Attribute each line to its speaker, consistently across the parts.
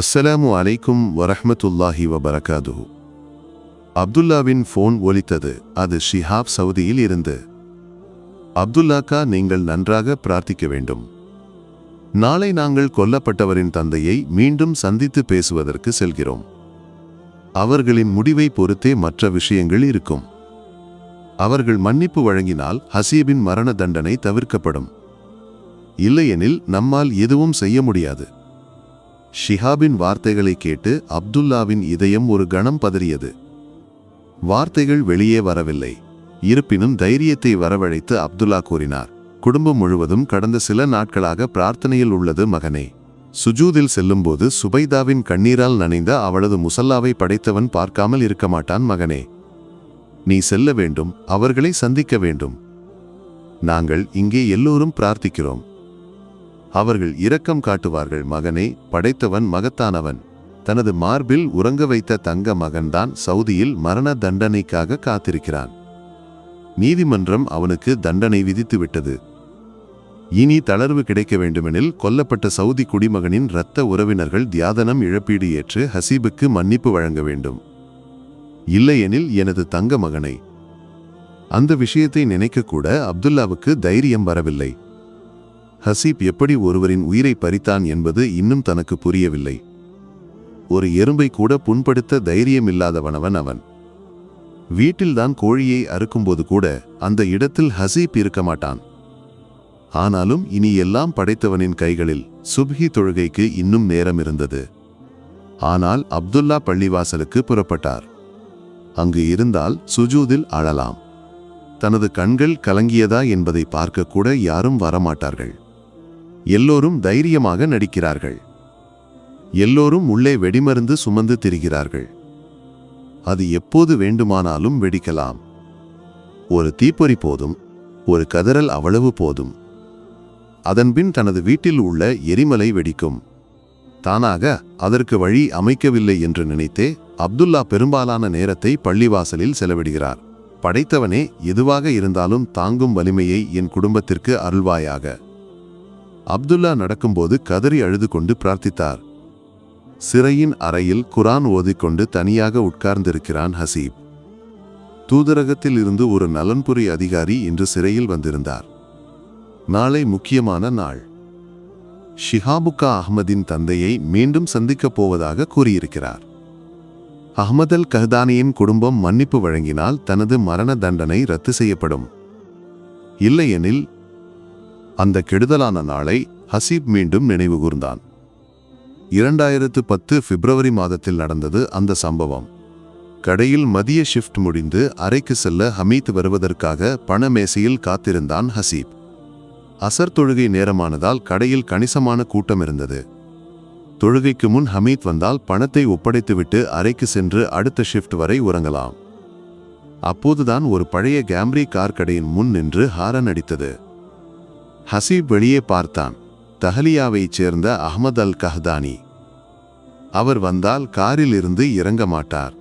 Speaker 1: அஸ்ஸலாமு அலைக்கும் வரஹமத்துல்லாஹி வபரகாது அப்துல்லாவின் ஃபோன் ஒலித்தது அது ஷிஹாப் சவுதியில் இருந்து. அப்துல்லாக்கா நீங்கள் நன்றாக பிரார்த்திக்க வேண்டும். நாளை நாங்கள் கொல்லப்பட்டவரின் தந்தையை மீண்டும் சந்தித்து பேசுவதற்கு செல்கிறோம். அவர்களின் முடிவை பொறுத்தே மற்ற விஷயங்கள் இருக்கும். அவர்கள் மன்னிப்பு வழங்கினால் ஹசீபின் மரண தண்டனை தவிர்க்கப்படும். இல்லையெனில் நம்மால் எதுவும் செய்ய முடியாது. ஷிஹாபின் வார்த்தைகளை கேட்டு அப்துல்லாவின் இதயம் ஒரு கணம் பதறியது. வார்த்தைகள் வெளியே வரவில்லை. இருப்பினும் தைரியத்தை வரவழைத்து அப்துல்லா கூறினார் குடும்பம் முழுவதும் கடந்த சில நாட்களாக பிரார்த்தனையில் உள்ளது மகனே. சுஜூதில் செல்லும்போது சுபைதாவின் கண்ணீரால் நனைந்த அவளது முசல்லாவை படைத்தவன் பார்க்காமல் இருக்க மாட்டான் மகனே. நீ செல்ல வேண்டும் அவர்களை சந்திக்க வேண்டும். நாங்கள் இங்கே எல்லோரும் பிரார்த்திக்கிறோம். அவர்கள் இரக்கம் காட்டுவார்கள். மகனே படைத்தவன் மகத்தானவன். தனது மார்பில் உறங்க வைத்த தங்க மகன்தான் சவுதியில் மரண தண்டனைக்காக காத்திருக்கிறான். நீதிமன்றம் அவனுக்கு தண்டனை விதித்துவிட்டது இனி தளர்வு கிடைக்க வேண்டுமெனில் கொல்லப்பட்ட சவுதி குடிமகனின் இரத்த உறவினர்கள் தியாதனம் இழப்பீடு ஏற்று ஹசீபுக்கு மன்னிப்பு வழங்க வேண்டும். இல்லையெனில் எனது தங்க மகனை. அந்த விஷயத்தை நினைக்கக்கூட அப்துல்லாவுக்கு தைரியம் வரவில்லை. ஹசீப் எப்படி ஒருவரின் உயிரை பறித்தான் என்பது இன்னும் தனக்கு புரியவில்லை. ஒரு எறும்பை கூட புண்படுத்த தைரியமில்லாதவனவன் அவன். வீட்டில்தான் கோழியை அறுக்கும்போது கூட அந்த இடத்தில் ஹசீப் இருக்க மாட்டான். ஆனாலும் இனி எல்லாம் படைத்தவனின் கைகளில் சுப்ஹி தொழுகைக்கு இன்னும் நேரம் இருந்தது ஆனால் அப்துல்லா பள்ளிவாசலுக்கு புறப்பட்டார். அங்கு இருந்தால் சுஜூதில் அழலாம் தனது கண்கள் கலங்கியதா என்பதை பார்க்க கூட யாரும் வரமாட்டார்கள். எல்லோரும் தைரியமாக நடிக்கிறார்கள். எல்லோரும் உள்ளே வெடிமருந்து சுமந்து திரிகிறார்கள். அது எப்போது வேண்டுமானாலும் வெடிக்கலாம். ஒரு தீப்பொறி போதும் ஒரு கதறல் அவ்வளவு போதும். அதன்பின் தனது வீட்டில் உள்ள எரிமலை வெடிக்கும். தானாக அதற்கு வழி அமைக்கவில்லை என்று நினைத்தே அப்துல்லா பெரும்பாலான நேரத்தை பள்ளிவாசலில் செலவிடுகிறார். படைத்தவனே எதுவாக இருந்தாலும் தாங்கும் வலிமையை என் குடும்பத்திற்கு அருள்வாயாக. அப்துல்லா நடக்கும்போது கதறி அழுது கொண்டு பிரார்த்தித்தார். சிறையின் அறையில் குரான் ஓதிக்கொண்டு தனியாக உட்கார்ந்திருக்கிறான் ஹசீப். தூதரகத்தில் இருந்து ஒரு நலன்புரி அதிகாரி இன்று சிறையில் வந்திருந்தார். நாளை முக்கியமான நாள். ஷிஹாபுக்கா அஹ்மதின் தந்தையை மீண்டும் சந்திக்கப் போவதாக கூறியிருக்கிறார். அஹ்மத் அல் கஹ்தானியின் குடும்பம் மன்னிப்பு வழங்கினால் தனது மரண தண்டனை ரத்து செய்யப்படும். இல்லையெனில் அந்த கெடுதலான நாளை ஹசீப் மீண்டும் நினைவு கூர்ந்தான். இரண்டாயிரத்து பத்து பிப்ரவரி மாதத்தில் நடந்தது அந்த சம்பவம். கடையில் மதிய ஷிஃப்ட் முடிந்து அறைக்கு செல்ல ஹமீத் வருவதற்காக பணமேசையில் காத்திருந்தான் ஹசீப். அசர் தொழுகை நேரமானதால் கடையில் கணிசமான கூட்டம் இருந்தது. தொழுகைக்கு முன் ஹமீத் வந்தால் பணத்தை ஒப்படைத்துவிட்டு அறைக்கு சென்று அடுத்த ஷிஃப்ட் வரை உறங்கலாம். அப்போதுதான் ஒரு பழைய கேம்ரி கார் கடையின் முன் நின்று ஹாரன் அடித்தது. ஹசீப் வெளியே பார்த்தான். தஹலியாவைச் சேர்ந்த அஹ்மத் அல் கஹ்தானி. அவர் வந்தால் காரில் இருந்து இறங்க மாட்டார்.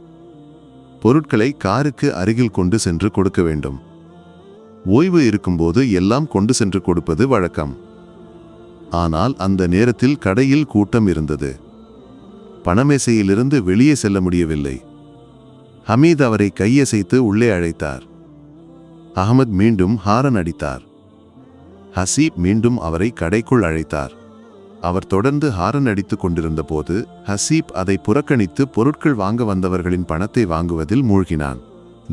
Speaker 1: பொருட்களை காருக்கு அருகில் கொண்டு சென்று கொடுக்க வேண்டும். ஓய்வு இருக்கும்போது எல்லாம் கொண்டு சென்று கொடுப்பது வழக்கம். ஆனால் அந்த நேரத்தில் கடையில் கூட்டம் இருந்தது. பணமேசையிலிருந்து வெளியே செல்ல முடியவில்லை. ஹமீத் அவரை கையசைத்து உள்ளே அழைத்தார். அகமது மீண்டும் ஹாரன் அடித்தார். ஹசீப் மீண்டும் அவரை கடைக்குள் அழைத்தார். அவர் தொடர்ந்து ஹாரன் அடித்துக் கொண்டிருந்த போது ஹசீப் அதை புறக்கணித்து பொருட்கள் வாங்க வந்தவர்களின் பணத்தை வாங்குவதில் மூழ்கினான்.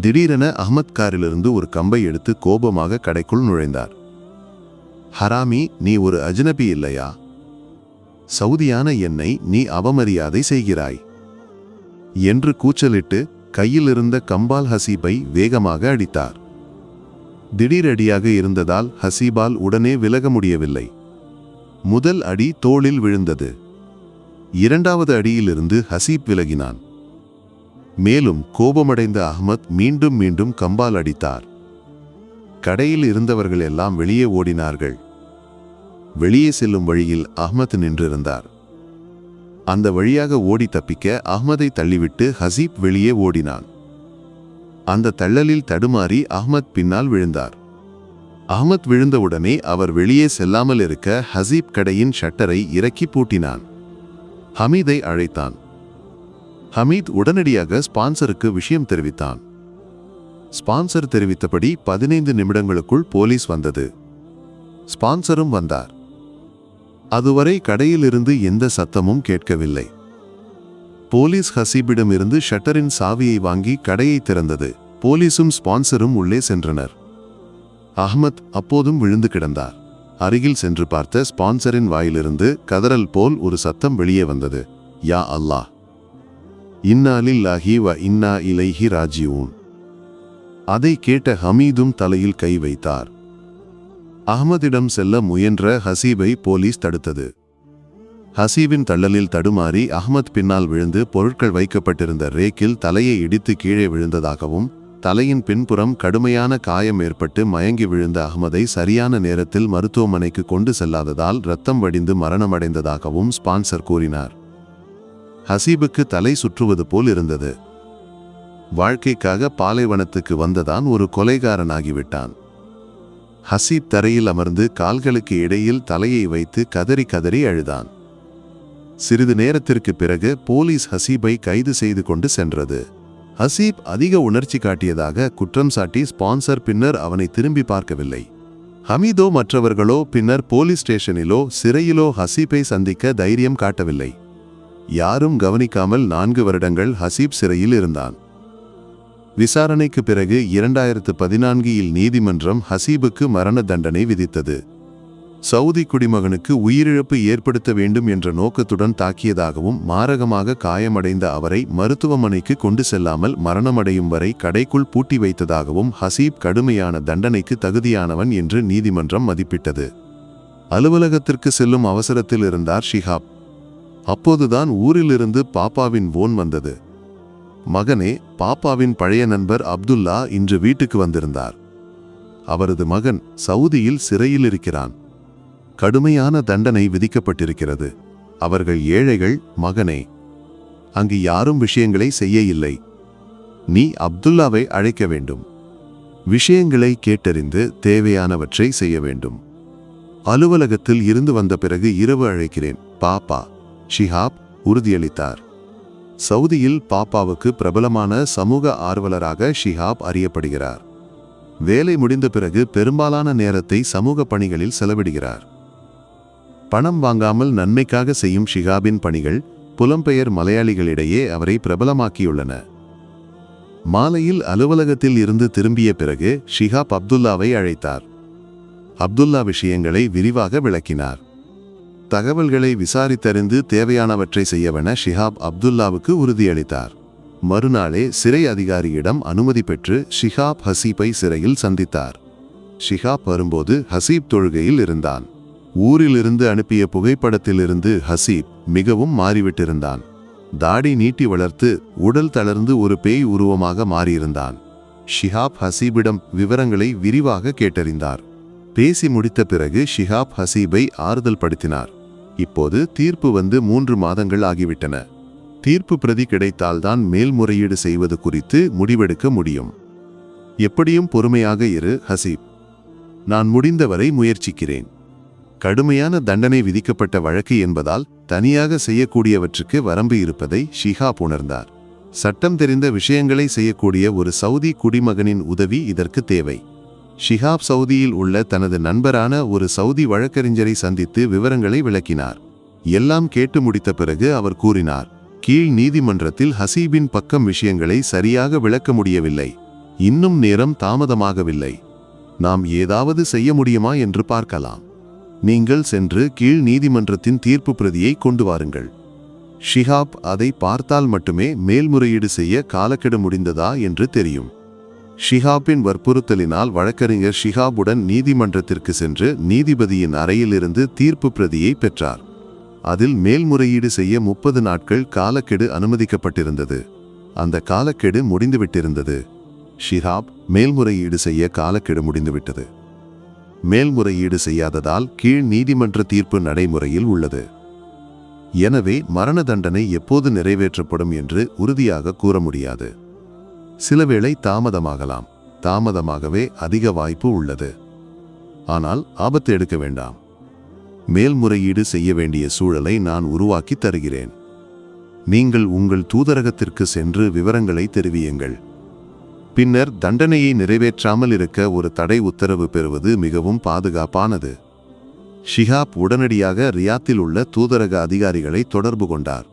Speaker 1: திடீரென அஹ்மத் காரிலிருந்து ஒரு கம்பை எடுத்து கோபமாக கடைக்குள் நுழைந்தார். ஹராமி நீ ஒரு அஜ்னபி இல்லையா? சவுதியான என்னை நீ அவமரியாதை செய்கிறாய். என்று கூச்சலிட்டு கையிலிருந்த கம்பால் ஹசீபை வேகமாக அடித்தார். திடீரடியாக இருந்ததால் ஹசீபால் உடனே விலக முடியவில்லை. முதல் அடி தோளில் விழுந்தது. இரண்டாவது அடியிலிருந்து ஹசீப் விலகினான். மேலும் கோபமடைந்த அஹ்மத் மீண்டும் மீண்டும் கம்பால் அடித்தார். கடையில் இருந்தவர்கள் எல்லாம் வெளியே ஓடினார்கள். வெளியே செல்லும் வழியில் அஹ்மத் நின்றிருந்தார். அந்த வழியாக ஓடி தப்பிக்க அஹ்மதை தள்ளிவிட்டு ஹசீப் வெளியே ஓடினான். அந்த தள்ளலில் தடுமாறி அஹ்மத் பின்னால் விழுந்தார். அஹ்மத் விழுந்தவுடனே அவர் வெளியே செல்லாமல் இருக்க ஹசீப் கடையின் ஷட்டரை இறக்கி பூட்டினான். ஹமீதை அழைத்தான். ஹமீத் உடனடியாக ஸ்பான்சருக்கு விஷயம் தெரிவித்தான். ஸ்பான்சர் தெரிவித்தபடி பதினைந்து நிமிடங்களுக்குள் போலீஸ் வந்தது. ஸ்பான்சரும் வந்தார். அதுவரை கடையிலிருந்து எந்த சத்தமும் கேட்கவில்லை. போலீஸ் ஹசீபிடமிருந்து ஷட்டரின் சாவியை வாங்கி கடையை திறந்தது. போலீசும் ஸ்பான்சரும் உள்ளே சென்றனர். அஹ்மத் அப்போதும் விழுந்து கிடந்தார். அருகில் சென்று பார்த்த ஸ்பான்சரின் வாயிலிருந்து கதறல் போல் ஒரு சத்தம் வெளியே வந்தது. யா அல்லாஹ்! இன்னா லில்லாஹி வ இன்னா இலைஹி ராஜியூன் அதை கேட்ட ஹமீதும் தலையில் கை வைத்தார். அஹ்மதிடம் செல்ல முயன்ற ஹசீபை போலீஸ் தடுத்தது. ஹசீவின் தள்ளலில் தடுமாறி அஹ்மத் பின்னால் விழுந்து பொருட்கள் வைக்கப்பட்டிருந்த ரேக்கில் தலையை இடித்து கீழே விழுந்ததாகவும் தலையின் பின்புறம் கடுமையான காயம் ஏற்பட்டு மயங்கி விழுந்த அகமதை சரியான நேரத்தில் மருத்துவமனைக்கு கொண்டு செல்லாததால் ரத்தம் வடிந்து மரணமடைந்ததாகவும் ஸ்பான்சர் கூறினார். ஹசீபுக்கு தலை சுற்றுவது போல் இருந்தது. வாழ்க்கைக்காக பாலைவனத்துக்கு வந்ததான் ஒரு கொலைகாரனாகிவிட்டான். ஹசீப் தரையில் அமர்ந்து கால்களுக்கு இடையில் தலையை வைத்து கதறி கதறி அழுதான். சிறிது நேரத்திற்கு பிறகு போலீஸ் ஹசீபை கைது செய்து கொண்டு சென்றது. ஹசீப் அதிக உணர்ச்சி காட்டியதாக குற்றம் சாட்டி ஸ்பான்சர் பின்னர் அவனை திரும்பி பார்க்கவில்லை. ஹமீதோ மற்றவர்களோ பின்னர் போலீஸ் ஸ்டேஷனிலோ சிறையிலோ ஹசீப்பை சந்திக்க தைரியம் காட்டவில்லை. யாரும் கவனிக்காமல் நான்கு வருடங்கள் ஹசீப் சிறையில் இருந்தான். விசாரணைக்கு பிறகு இரண்டாயிரத்து பதினான்கில் நீதிமன்றம் ஹசீபுக்கு மரண தண்டனை விதித்தது. சவுதி குடிமகனுக்கு உயிரிழப்பு ஏற்படுத்த வேண்டும் என்ற நோக்கத்துடன் தாக்கியதாகவும் மாரகமாக காயமடைந்த அவரை மருத்துவமனைக்கு கொண்டு செல்லாமல் மரணமடையும் வரை கடைக்குள் பூட்டி வைத்ததாகவும் ஹசீப் கடுமையான தண்டனைக்கு தகுதியானவன் என்று நீதிமன்றம் மதிப்பிட்டது. அலுவலகத்திற்கு செல்லும் அவசரத்தில் இருந்தார் ஷிஹாப். அப்போதுதான் ஊரிலிருந்து பாப்பாவின் ஓன் வந்தது. மகனே பாப்பாவின் பழைய நண்பர் அப்துல்லா இன்று வீட்டுக்கு வந்திருந்தார். அவரது மகன் சவுதியில் சிறையில் இருக்கிறான். கடுமையான தண்டனை விதிக்கப்பட்டிருக்கிறது. அவர்கள் ஏழைகள் மகனே அங்கு யாரும் விஷயங்களை செய்ய இல்லை நீ அப்துல்லாவை அழைக்க வேண்டும். விஷயங்களை கேட்டறிந்து தேவையானவற்றை செய்ய வேண்டும். அலுவலகத்தில் இருந்து வந்த பிறகு இரவு அழைக்கிறேன். பாப்பா ஷிஹாப் உறுதியளித்தார். சவுதியில் பாப்பாவுக்கு பிரபலமான சமூக ஆர்வலராக ஷிஹாப் அறியப்படுகிறார். வேலை முடிந்த பிறகு பெரும்பாலான நேரத்தை சமூக பணிகளில் செலவிடுகிறார். பணம் வாங்காமல் நன்மைக்காக செய்யும் ஷிகாபின் பணிகள் புலம்பெயர் மலையாளிகளிடையே அவரை பிரபலமாக்கியுள்ளன. மாலையில் அலுவலகத்தில் இருந்து திரும்பிய பிறகு ஷிஹாப் அப்துல்லாவை அழைத்தார். அப்துல்லா விஷயங்களை விரிவாக விளக்கினார். தகவல்களை விசாரித்தறிந்து தேவையானவற்றை செய்யவென ஷிஹாப் அப்துல்லாவுக்கு உறுதியளித்தார். மறுநாளே சிறை அதிகாரியிடம் அனுமதி பெற்று ஷிஹாப் ஹசீப்பை சிறையில் சந்தித்தார். ஷிஹாப் வரும்போது ஹசீப் தொழுகையில் இருந்தான். ஊரிலிருந்து அனுப்பிய புகைப்படத்திலிருந்து ஹசீப் மிகவும் மாறிவிட்டிருந்தான். தாடி நீட்டி வளர்த்து உடல் தளர்ந்து ஒரு பேய் உருவமாக மாறியிருந்தான். ஷிஹாப் ஹசீபிடம் விவரங்களை விரிவாக கேட்டறிந்தார். பேசி முடித்த பிறகு ஷிஹாப் ஹசீபை ஆறுதல் படுத்தினார். இப்போது தீர்ப்பு வந்து மூன்று மாதங்கள் ஆகிவிட்டன. தீர்ப்பு பிரதி கிடைத்தால்தான் மேல்முறையீடு செய்வது குறித்து முடிவெடுக்க முடியும். எப்படியும் பொறுமையாக இரு ஹசீப். நான் முடிந்தவரை முயற்சிக்கிறேன். கடுமையான தண்டனை விதிக்கப்பட்ட வழக்கு என்பதால் தனியாக செய்யக்கூடியவற்றுக்கு வரம்பு இருப்பதை ஷிஹாப் உணர்ந்தார். சட்டம் தெரிந்த விஷயங்களை செய்யக்கூடிய ஒரு சவுதி குடிமகனின் உதவி இதற்கு தேவை. ஷிஹாப் சவுதியில் உள்ள தனது நண்பரான ஒரு சவுதி வழக்கறிஞரை சந்தித்து விவரங்களை விளக்கினார். எல்லாம் கேட்டு முடித்த பிறகு அவர் கூறினார் கீழ் நீதிமன்றத்தில் ஹசீபின் பக்கம் விஷயங்களை சரியாக விளக்க முடியவில்லை. இன்னும் நேரம் தாமதமாகவில்லை. நாம் ஏதாவது செய்ய முடியுமா என்று பார்க்கலாம். நீங்கள் சென்று கீழ் நீதிமன்றத்தின் தீர்ப்பு பிரதியை கொண்டு வாருங்கள். ஷிஹாப் அதை பார்த்தால் மட்டுமே மேல்முறையீடு செய்ய காலக்கெடு முடிந்ததா என்று தெரியும். ஷிஹாப்பின் வற்புறுத்தலினால் வழக்கறிஞர் ஷிஹாபுடன் நீதிமன்றத்திற்கு சென்று நீதிபதியின் அறையிலிருந்து தீர்ப்பு பிரதியை பெற்றார். அதில் மேல்முறையீடு செய்ய முப்பது நாட்கள் காலக்கெடு அனுமதிக்கப்பட்டிருந்தது. அந்த காலக்கெடு முடிந்துவிட்டிருந்தது. ஷிஹாப் மேல்முறையீடு செய்ய காலக்கெடு முடிந்துவிட்டது. மேல்முறையீடு செய்யாததால் கீழ் நீதிமன்ற தீர்ப்பு நடைமுறையில் உள்ளது. எனவே மரண தண்டனை எப்போது நிறைவேற்றப்படும் என்று உறுதியாக கூற முடியாது. சிலவேளை தாமதமாகலாம். தாமதமாகவே அதிக வாய்ப்பு உள்ளது. ஆனால் ஆபத்து எடுக்க வேண்டாம். மேல்முறையீடு செய்ய வேண்டிய சூழலை நான் உருவாக்கி தருகிறேன். நீங்கள் உங்கள் தூதரகத்திற்கு சென்று விவரங்களை தெரிவியுங்கள். பின்னர் தண்டனையை நிறைவேற்றாமல் இருக்க ஒரு தடை உத்தரவு பெறுவது மிகவும் பாதுகாப்பானது. ஷிஹாப் உடனடியாக ரியாத்தில் உள்ள தூதரக அதிகாரிகளை தொடர்பு கொண்டார்.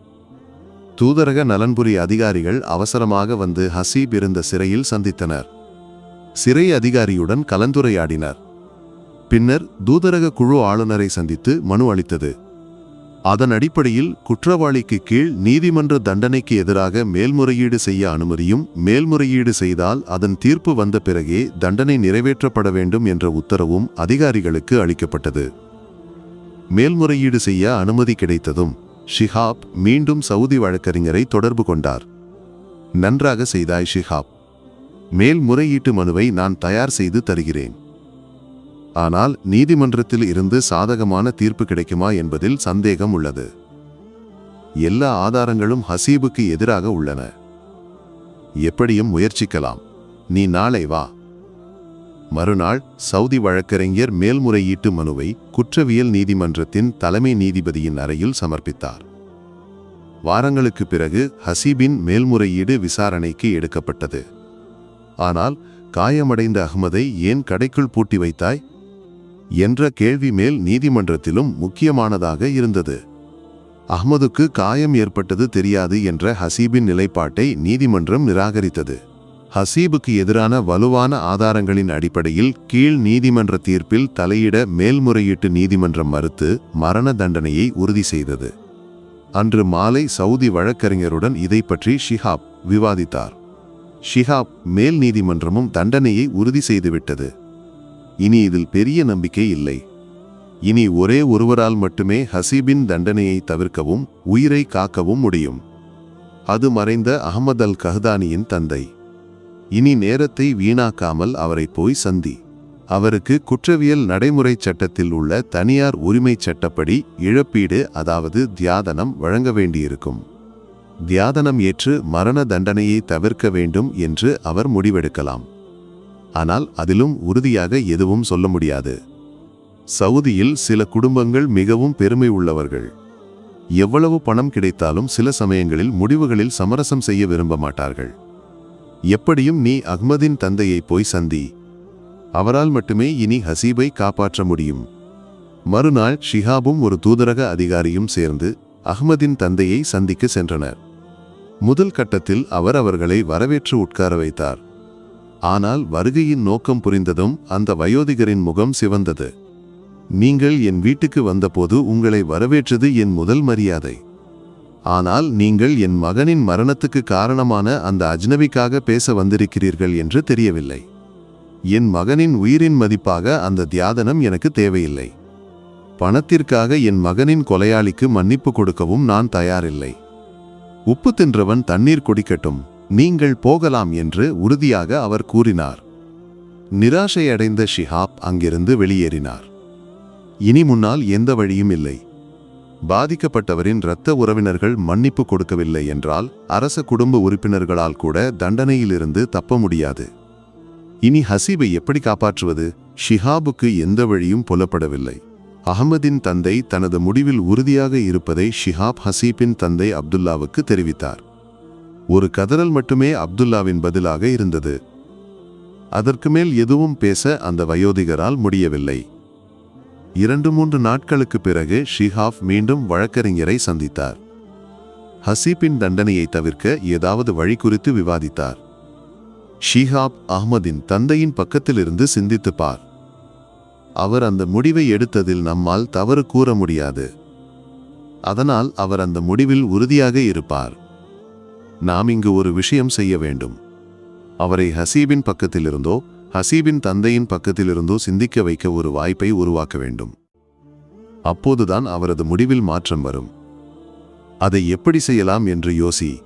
Speaker 1: தூதரக நலன்புரி அதிகாரிகள் அவசரமாக வந்து ஹசீப் இருந்த சிறையில் சந்தித்தனர். சிறை அதிகாரியுடன் கலந்துரையாடினர். பின்னர் தூதரக குழு ஆளுநரை சந்தித்து மனு அளித்தது. அதன் அடிப்படையில் குற்றவாளிக்கு கீழ் நீதிமன்ற தண்டனைக்கு எதிராக மேல்முறையீடு செய்ய அனுமதியும் மேல்முறையீடு செய்தால் அதன் தீர்ப்பு வந்த பிறகே தண்டனை நிறைவேற்றப்பட வேண்டும் என்ற உத்தரவும் அதிகாரிகளுக்கு அளிக்கப்பட்டது. மேல்முறையீடு செய்ய அனுமதி கிடைத்ததும் ஷிஹாப் மீண்டும் சவுதி வழக்கறிஞரை தொடர்பு கொண்டார். நன்றாக செய்தாய் ஷிஹாப். மேல்முறையீட்டு மனுவை நான் தயார் செய்து தருகிறேன். ஆனால் நீதிமன்றத்தில் இருந்து சாதகமான தீர்ப்பு கிடைக்குமா என்பதில் சந்தேகம் உள்ளது. எல்லா ஆதாரங்களும் ஹசீபுக்கு எதிராக உள்ளன. எப்படியும் முயற்சிக்கலாம். நீ நாளை வா. மறுநாள் சவுதி வழக்கறிஞர் மேல்முறையீட்டு மனுவை குற்றவியல் நீதிமன்றத்தின் தலைமை நீதிபதியின் அறையில் சமர்ப்பித்தார். வாரங்களுக்கு பிறகு ஹசீபின் மேல்முறையீடு விசாரணைக்கு எடுக்கப்பட்டது. ஆனால் காயமடைந்த அகமதை ஏன் கடைக்குள் பூட்டி வைத்தாய்? என்ற கேள்வி மேல் நீதிமன்றத்திலும் முக்கியமானதாக இருந்தது. அஹ்மதுக்கு காயம் ஏற்பட்டது தெரியாது என்ற ஹசீபின் நிலைப்பாட்டை நீதிமன்றம் நிராகரித்தது. ஹசீபுக்கு எதிரான வலுவான ஆதாரங்களின் அடிப்படையில் கீழ் நீதிமன்ற தீர்ப்பில் தலையிட மேல்முறையீட்டு நீதிமன்றம் மறுத்து மரண தண்டனையை உறுதி செய்தது. அன்று மாலை சவுதி வழக்கறிஞருடன் இதை பற்றி ஷிஹாப் விவாதித்தார். ஷிஹாப் மேல் நீதிமன்றமும் தண்டனையை உறுதி செய்துவிட்டது. இனி இதில் பெரிய நம்பிக்கை இல்லை. இனி ஒரே ஒருவரால் மட்டுமே ஹசீபின் தண்டனையை தவிர்க்கவும் உயிரை காக்கவும் முடியும். அது மறைந்த அகமது அல் கஹ்தானியின் தந்தை. இனி நேரத்தை வீணாக்காமல் அவரை போய் சந்தி. அவருக்கு குற்றவியல் நடைமுறைச் சட்டத்தில் உள்ள தனியார் உரிமைச் சட்டப்படி இழப்பீடு அதாவது தியாதனம் வழங்க வேண்டியிருக்கும். தியாதனம் ஏற்று மரண தண்டனையை தவிர்க்க வேண்டும் என்று அவர் முடிவெடுக்கலாம். ஆனால் அதிலும் உறுதியாக எதுவும் சொல்ல முடியாது. சவுதியில் சில குடும்பங்கள் மிகவும் பெருமை உள்ளவர்கள். எவ்வளவு பணம் கிடைத்தாலும் சில சமயங்களில் முடிவுகளில் சமரசம் செய்ய விரும்ப மாட்டார்கள். எப்படியும் நீ அஹ்மதின் தந்தையை போய் சந்தி. அவரால் மட்டுமே இனி ஹசீபை காப்பாற்ற முடியும். மறுநாள் ஷிஹாபும் ஒரு தூதரக அதிகாரியும் சேர்ந்து அஹ்மதின் தந்தையை சந்திக்க சென்றனர். முதல் கட்டத்தில் அவர் அவர்களை வரவேற்று உட்கார வைத்தார். ஆனால் வருகையின் நோக்கம் புரிந்ததும் அந்த வயோதிகரின் முகம் சிவந்தது. நீங்கள் என் வீட்டுக்கு வந்தபோது உங்களை வரவேற்றது என் முதல் மரியாதை. ஆனால் நீங்கள் என் மகனின் மரணத்துக்கு காரணமான அந்த அஜ்னபிக்காக பேச வந்திருக்கிறீர்கள் என்று தெரியவில்லை. என் மகனின் உயிரின் மதிப்பாக அந்த தியாதனம் எனக்கு தேவையில்லை. பணத்திற்காக என் மகனின் கொலையாளிக்கு மன்னிப்பு கொடுக்கவும் நான் தயாரில்லை. உப்பு தின்றவன் தண்ணீர் குடிக்கட்டும். நீங்கள் போகலாம் என்று உறுதியாக அவர் கூறினார். நிராசையடைந்த ஷிஹாப் அங்கிருந்து வெளியேறினார். இனி முன்னால் எந்த வழியும் இல்லை. பாதிக்கப்பட்டவரின் இரத்த உறவினர்கள் மன்னிப்பு கொடுக்கவில்லை என்றால் அரச குடும்ப உறுப்பினர்களால் கூட தண்டனையிலிருந்து தப்ப முடியாது. இனி ஹசீபை எப்படி காப்பாற்றுவது? ஷிஹாபுக்கு எந்த வழியும் புலப்படவில்லை. அகமதின் தந்தை தனது முடிவில் உறுதியாக இருப்பதை ஷிஹாப் ஹசீபின் தந்தை அப்துல்லாவுக்கு தெரிவித்தார். ஒரு கதறல் மட்டுமே அப்துல்லாவின் பதிலாக இருந்தது. அதற்கு மேல் எதுவும் பேச அந்த வயோதிகரால் முடியவில்லை. இரண்டு மூன்று நாட்களுக்கு பிறகு ஷிஹாப் மீண்டும் வழக்கறிஞரை சந்தித்தார். ஹசீப்பின் தண்டனையை தவிர்க்க ஏதாவது வழி குறித்து விவாதித்தார். ஷிஹாப் அஹ்மதின் தந்தையின் பக்கத்திலிருந்து சிந்தித்து பார். அவர் அந்த முடிவை எடுத்ததில் நம்மால் தவறு கூற முடியாது. அதனால் அவர் அந்த முடிவில் உறுதியாக இருப்பார். நாம் இங்கு ஒரு விஷயம் செய்ய வேண்டும். அவரை ஹசீபின் பக்கத்திலிருந்தோ ஹசீபின் தந்தையின் பக்கத்திலிருந்தோ சிந்திக்க வைக்க ஒரு வாய்ப்பை உருவாக்க வேண்டும். அப்போதுதான் அவரது முடிவில் மாற்றம் வரும். அதை எப்படி செய்யலாம் என்று யோசி.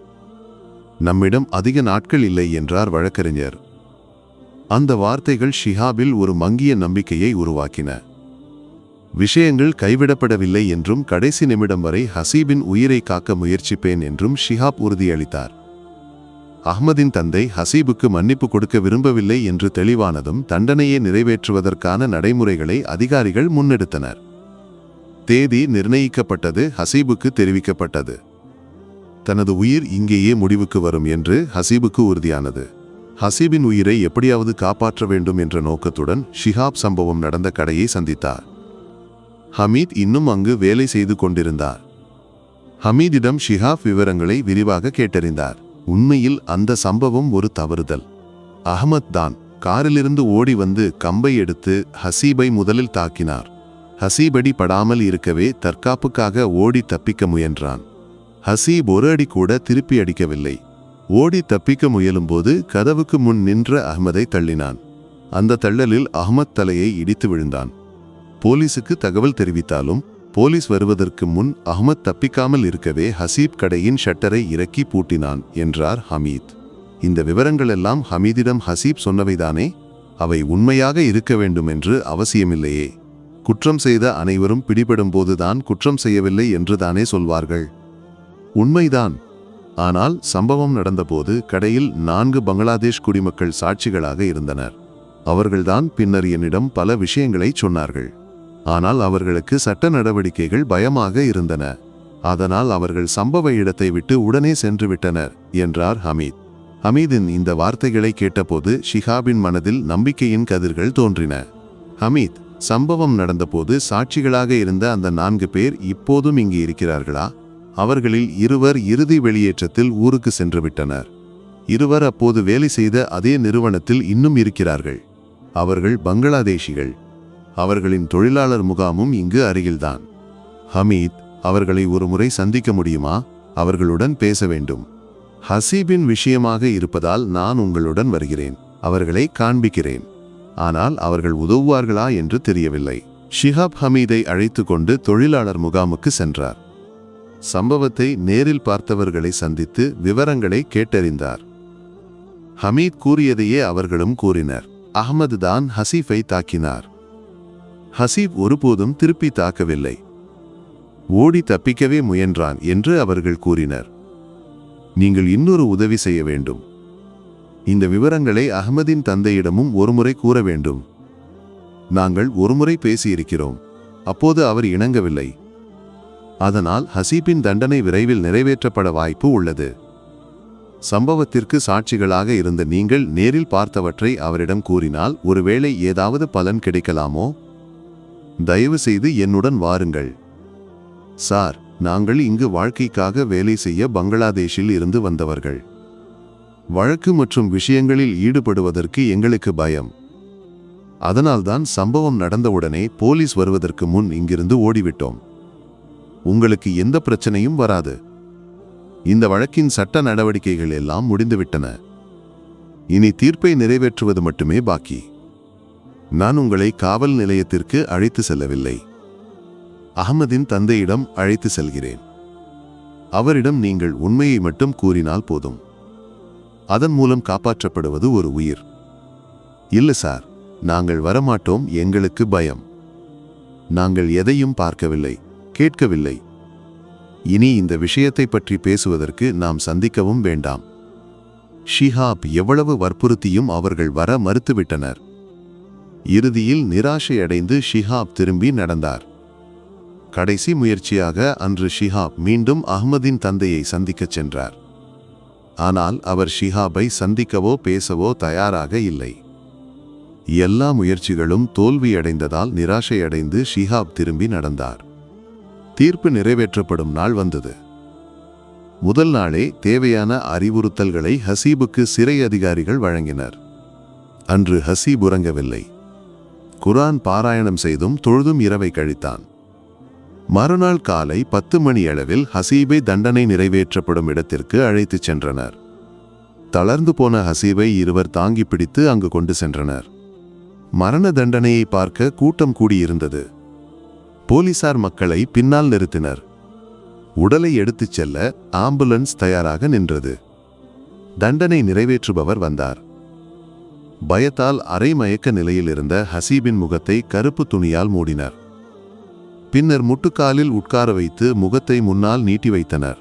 Speaker 1: நம்மிடம் அதிக நாட்கள் இல்லை என்றார் வழக்கறிஞர். அந்த வார்த்தைகள் ஷிஹாபில் ஒரு மங்கிய நம்பிக்கையை உருவாக்கின. விஷயங்கள் கைவிடப்படவில்லை என்றும் கடைசி நிமிடம் வரை ஹசீபின் உயிரை காக்க முயற்சிப்பேன் என்றும் ஷிஹாப் உறுதியளித்தார். அஹ்மதின் தந்தை ஹசீபுக்கு மன்னிப்பு கொடுக்க விரும்பவில்லை என்று தெளிவானதும் தண்டனையை நிறைவேற்றுவதற்கான நடைமுறைகளை அதிகாரிகள் முன்னெடுத்தனர். தேதி நிர்ணயிக்கப்பட்டது ஹசீபுக்கு தெரிவிக்கப்பட்டது. தனது உயிர் இங்கேயே முடிவுக்கு வரும் என்று ஹசீபுக்கு உறுதியானது. ஹசீபின் உயிரை எப்படியாவது காப்பாற்ற வேண்டும் என்ற நோக்கத்துடன் ஷிஹாப் சம்பவம் நடந்த கடையை சந்தித்தார். ஹமீத் இன்னும் அங்கு வேலை செய்து கொண்டிருந்தார். ஹமீதிடம் ஷிஹாப் விவரங்களை விரிவாக கேட்டறிந்தார். உண்மையில் அந்த சம்பவம் ஒரு தவறுதல். அகமத் தான் காரிலிருந்து ஓடி வந்து கம்பை எடுத்து ஹசீபை முதலில் தாக்கினார். ஹசீபடி படாமல் இருக்கவே தற்காப்புக்காக ஓடி தப்பிக்க முயன்றான். ஹசீப் ஒரு அடி கூட திருப்பி அடிக்கவில்லை. ஓடி தப்பிக்க முயலும்போது கதவுக்கு முன் நின்ற அகமதை தள்ளினான். அந்த தள்ளலில் அகமத் தலையை இடித்து விழுந்தான். போலீசுக்கு தகவல் தெரிவித்தாலும் போலீஸ் வருவதற்கு முன் அகமத் தப்பிக்காமல் இருக்கவே ஹசீப் கடையின் ஷட்டரை இறக்கி பூட்டினான் என்றார் ஹமீத். இந்த விவரங்களெல்லாம் ஹமீதிடம் ஹசீப் சொன்னவைதானே? அவை உண்மையாக இருக்க வேண்டும் என்று அவசியமில்லையே. குற்றம் செய்த அனைவரும் பிடிபடும் போதுதான் குற்றம் செய்யவில்லை என்று தானே சொல்வார்கள். உண்மைதான். ஆனால் சம்பவம் நடந்தபோது கடையில் நான்கு பங்களாதேஷ் குடிமக்கள் சாட்சிகளாக இருந்தனர். அவர்கள்தான் பின்னர் என்னிடம் பல விஷயங்களை சொன்னார்கள். ஆனால் அவர்களுக்கு சட்ட நடவடிக்கைகள் பயமாக இருந்தன. அதனால் அவர்கள் சம்பவ இடத்தை விட்டு உடனே சென்று விட்டனர் என்றார் ஹமீத். ஹமீதின் இந்த வார்த்தைகளை கேட்டபோது ஷிஹாபின் மனதில் நம்பிக்கையின் கதிர்கள் தோன்றின. ஹமீத் சம்பவம் நடந்தபோது சாட்சிகளாக இருந்த அந்த நான்கு பேர் இப்போதும் இங்கு இருக்கிறார்களா? அவர்களில் இருவர் இறுதி வெளியேற்றத்தில் ஊருக்கு சென்று விட்டனர். இருவர் அப்போது வேலை செய்த அதே நிறுவனத்தில் இன்னும் இருக்கிறார்கள். அவர்கள் பங்களாதேஷிகள். அவர்களின் தொழிலாளர் முகாமும் இங்கு அருகில்தான். ஹமீத் அவர்களை ஒருமுறை சந்திக்க முடியுமா? அவர்களுடன் பேச வேண்டும். ஹசீபின் விஷயமாக இருப்பதால் நான் உங்களுடன் வருகிறேன். அவர்களை காண்பிக்கிறேன். ஆனால் அவர்கள் உதவுவார்களா என்று தெரியவில்லை. ஷிஹாப் ஹமீதை அழைத்து கொண்டு தொழிலாளர் முகாமுக்கு சென்றார். சம்பவத்தை நேரில் பார்த்தவர்களை சந்தித்து விவரங்களை கேட்டறிந்தார். ஹமீத் கூறியதையே அவர்களும் கூறினர். அகமது தான் ஹசீஃபை தாக்கினார். ஹசீப் ஒருபோதும் திருப்பி தாக்கவில்லை. ஓடி தப்பிக்கவே முயன்றான் என்று அவர்கள் கூறினர். நீங்கள் இன்னொரு உதவி செய்ய வேண்டும். இந்த விவரங்களை அகமதின் தந்தையிடமும் ஒருமுறை கூற வேண்டும். நாங்கள் ஒருமுறை பேசியிருக்கிறோம். அப்போது அவர் இணங்கவில்லை. அதனால் ஹசீப்பின் தண்டனை விரைவில் நிறைவேற்றப்பட வாய்ப்பு உள்ளது. சம்பவத்திற்கு சாட்சிகளாக இருந்த நீங்கள் நேரில் பார்த்தவற்றை அவரிடம் கூறினால் ஒருவேளை ஏதாவது பலன் கிடைக்கலாமோ? தயவு செய்து என்னுடன் வாருங்கள். சார் நாங்கள் இங்கு வாழ்க்கைக்காக வேலை செய்ய பங்களாதேஷில் இருந்து வந்தவர்கள். வழக்கு மற்றும் விஷயங்களில் ஈடுபடுவதற்கு எங்களுக்கு பயம். அதனால்தான் சம்பவம் நடந்தவுடனே போலீஸ் வருவதற்கு முன் இங்கிருந்து ஓடிவிட்டோம். உங்களுக்கு எந்த பிரச்சனையும் வராது. இந்த வழக்கின் சட்ட நடவடிக்கைகள் எல்லாம் முடிந்துவிட்டன. இனி தீர்ப்பை நிறைவேற்றுவது மட்டுமே பாக்கி. நான் உங்களை காவல் நிலையத்திற்கு அழைத்து செல்லவில்லை. அகமதின் தந்தையிடம் அழைத்து செல்கிறேன். அவரிடம் நீங்கள் உண்மையை மட்டும் கூறினால் போதும். அதன் மூலம் காப்பாற்றப்படுவது ஒரு உயிர். இல்லை சார் நாங்கள் வரமாட்டோம் எங்களுக்கு பயம். நாங்கள் எதையும் பார்க்கவில்லை கேட்கவில்லை. இனி இந்த விஷயத்தை பற்றி பேசுவதற்கு நாம் சந்திக்கவும் வேண்டாம். ஷிஹாப் எவ்வளவு வற்புறுத்தியும் அவர்கள் வர மறுத்துவிட்டனர். இறுதியில் நிராசையடைந்து ஷிஹாப் திரும்பி நடந்தார். கடைசி முயற்சியாக அன்று ஷிஹாப் மீண்டும் அஹ்மதின் தந்தையை சந்திக்கச் சென்றார். ஆனால் அவர் ஷிஹாபை சந்திக்கவோ பேசவோ தயாராக இல்லை. எல்லா முயற்சிகளும் தோல்வியடைந்ததால் நிராசையடைந்து ஷிஹாப் திரும்பி நடந்தார். தீர்ப்பு நிறைவேற்றப்படும் நாள் வந்தது. முதல் நாளே தேவையான அறிவுறுத்தல்களை ஹசீபுக்கு சிறை அதிகாரிகள் வழங்கினர். அன்று ஹசீப் உறங்கவில்லை. குரான் பாராயணம் செய்தும் தொழுதும் இரவை கழித்தான். மறுநாள் காலை பத்து மணி அளவில் ஹசீபை தண்டனை நிறைவேற்றப்படும் இடத்திற்கு அழைத்துச் சென்றனர். தளர்ந்து போன ஹசீபை இருவர் தாங்கி பிடித்து அங்கு கொண்டு சென்றனர். மரண தண்டனையை பார்க்க கூட்டம் கூடியிருந்தது. போலீசார் மக்களை பின்னால் நிறுத்தினர். உடலை எடுத்துச் செல்ல ஆம்புலன்ஸ் தயாராக நின்றது. தண்டனை நிறைவேற்றுபவர் வந்தார். பயத்தால் அரைமயக்க நிலையில் இருந்த ஹசீபின் முகத்தை கருப்பு துணியால் மூடினர். பின்னர் முட்டுக்காலில் உட்கார வைத்து முகத்தை முன்னால் நீட்டி வைத்தனர்.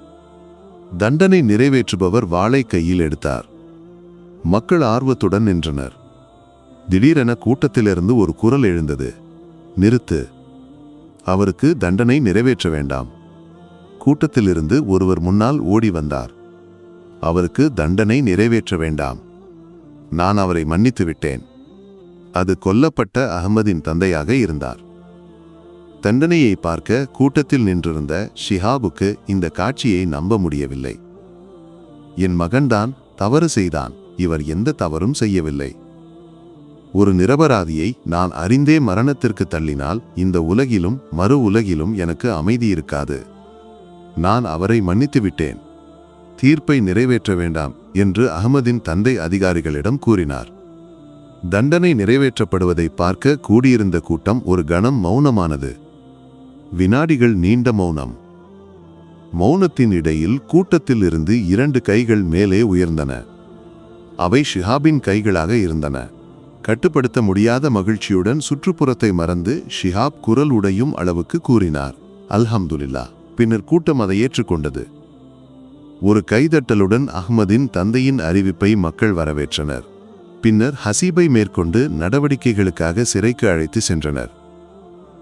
Speaker 1: தண்டனை நிறைவேற்றுபவர் வாளை கையில் எடுத்தார். மக்கள் ஆர்வத்துடன் நின்றனர். திடீரென கூட்டத்திலிருந்து ஒரு குரல் எழுந்தது. நிறுத்து. அவருக்கு தண்டனை நிறைவேற்ற வேண்டாம். கூட்டத்திலிருந்து ஒருவர் முன்னால் ஓடி வந்தார். அவருக்கு தண்டனை நிறைவேற்ற வேண்டாம். நான் அவரை மன்னித்து விட்டேன் அது கொல்லப்பட்ட அகமதின் தந்தையாக இருந்தார். தண்டனையை பார்க்க கூட்டத்தில் நின்றிருந்த ஷிஹாபுக்கு இந்த காட்சியை நம்ப முடியவில்லை. என் மகன்தான் தவறு செய்தான் இவர் எந்த தவறும் செய்யவில்லை. ஒரு நிரபராதியை நான் அறிந்தே மரணத்திற்கு தள்ளினால் இந்த உலகிலும் மறு உலகிலும் எனக்கு அமைதி இருக்காது. நான் அவரை மன்னித்து விட்டேன் தீர்ப்பை நிறைவேற்ற வேண்டாம். என்று அகமதின் தந்தை அதிகாரிகளிடம் கூறினார். தண்டனை நிறைவேற்றப்படுவதை பார்க்க கூடியிருந்த கூட்டம் ஒரு கணம் மௌனமானது. வினாடிகள் நீண்ட மௌனம். மௌனத்தின் இடையில் கூட்டத்தில் இருந்து இரண்டு கைகள் மேலே உயர்ந்தன. அவை ஷிஹாபின் கைகளாக இருந்தன. கட்டுப்படுத்த முடியாத மகிழ்ச்சியுடன் சுற்றுப்புறத்தை மறந்து ஷிஹாப் குரல் உடையும் அளவுக்கு கூறினார். அல்ஹம்துலில்லா பின்னர் கூட்டம் அதை ஏற்றுக்கொண்டது. ஒரு கைதட்டலுடன் அஹ்மதின் தந்தையின் அறிவிப்பை மக்கள் வரவேற்றனர். பின்னர் ஹசீபை மேற்கொண்டு நடவடிக்கைகளுக்காக சிறைக்கு அழைத்து சென்றனர்.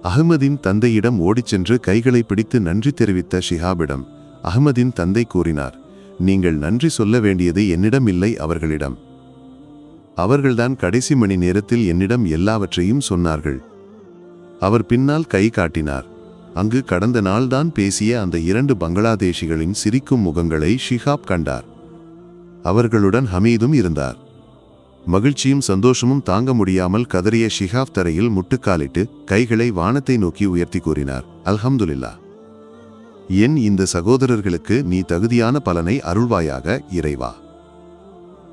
Speaker 1: அகமதின் தந்தையிடம் ஓடிச் சென்று கைகளை பிடித்து நன்றி தெரிவித்த ஷிஹாபிடம் அகமதின் தந்தை கூறினார் நீங்கள் நன்றி சொல்ல வேண்டியது என்னிடம் இல்லை அவர்களிடம். அவர்கள்தான் கடைசி மணி நேரத்தில் என்னிடம் எல்லாவற்றையும் சொன்னார்கள். அவர் பின்னால் கை காட்டினார். அங்கு கடந்த நாள்தான் பேசிய அந்த இரண்டு பங்களாதேஷிகளின் சிரிக்கும் முகங்களை ஷிஹாப் கண்டார். அவர்களுடன் ஹமீதும் இருந்தார். மகிழ்ச்சியும் சந்தோஷமும் தாங்க முடியாமல் கதறிய ஷிஹாப் தரையில் முட்டுக்காலிட்டு கைகளை வானத்தை நோக்கி உயர்த்தி கூறினார் அல்ஹம்துலில்லா. என் இந்த சகோதரர்களுக்கு நீ தகுதியான பலனை அருள்வாயாக இறைவா.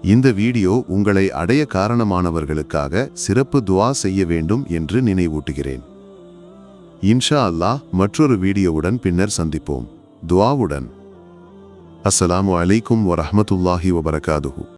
Speaker 1: இந்த வீடியோ உங்களை அடைய காரணமானவர்களுக்காக சிறப்பு துவா செய்ய வேண்டும் என்று நினைவூட்டுகிறேன். இன்ஷா அல்லாஹ் மற்றொரு வீடியோவுடன் பின்னர் சந்திப்போம். துவாவுடன் அஸ்ஸலாமு அலைக்கும் வரஹ்மத்துல்லாஹி வபரகாதுஹு.